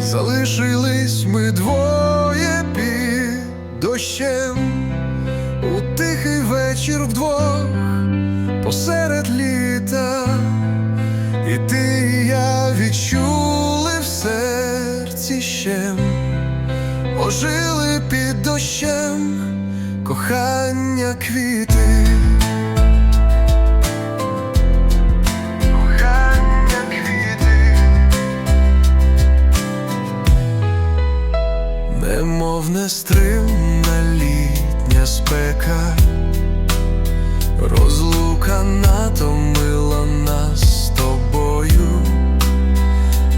залишились ми двоє під дощем. У тихий вечір вдвох посеред літа, і ти і я відчули в серці щем, ожили під дощем кохання квіти. Немов нестримна літня спека, розлука натомила нас з тобою,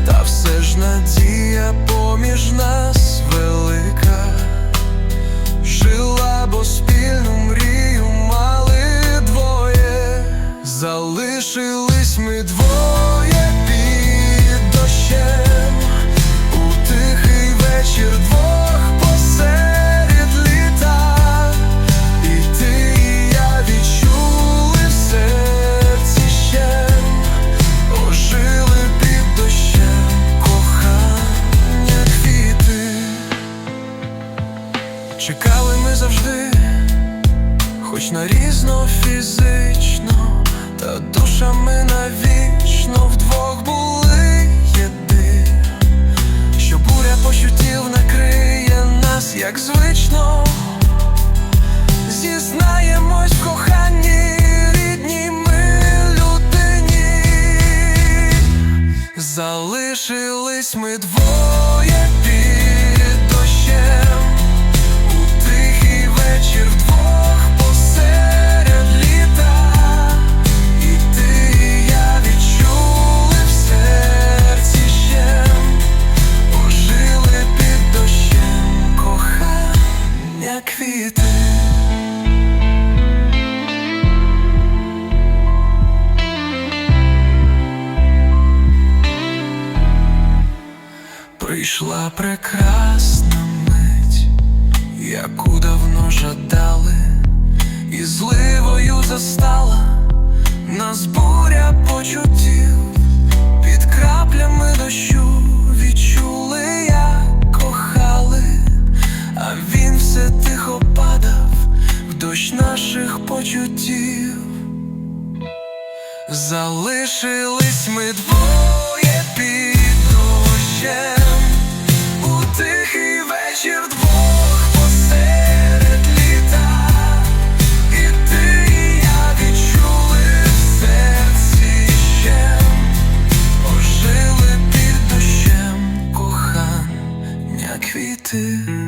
та все ж надія поміж нас велика, жила, бо спільну мрію мали двоє, залишились ми двоє Чекали ми завжди, хоч нарізно фізично, та душами навічно вдвох були єди. Що буря почуттів накриє нас, як звично, зізнаємось коханні рідній ми людині, залишились ми двоє Прийшла прекрасна мить, яку давно жадали, і зливою застала нас буря почуттів, під краплями дощу відчули, як кохали, а він все тихо падав в дощ наших почуттів. Залишились ми двоє ожили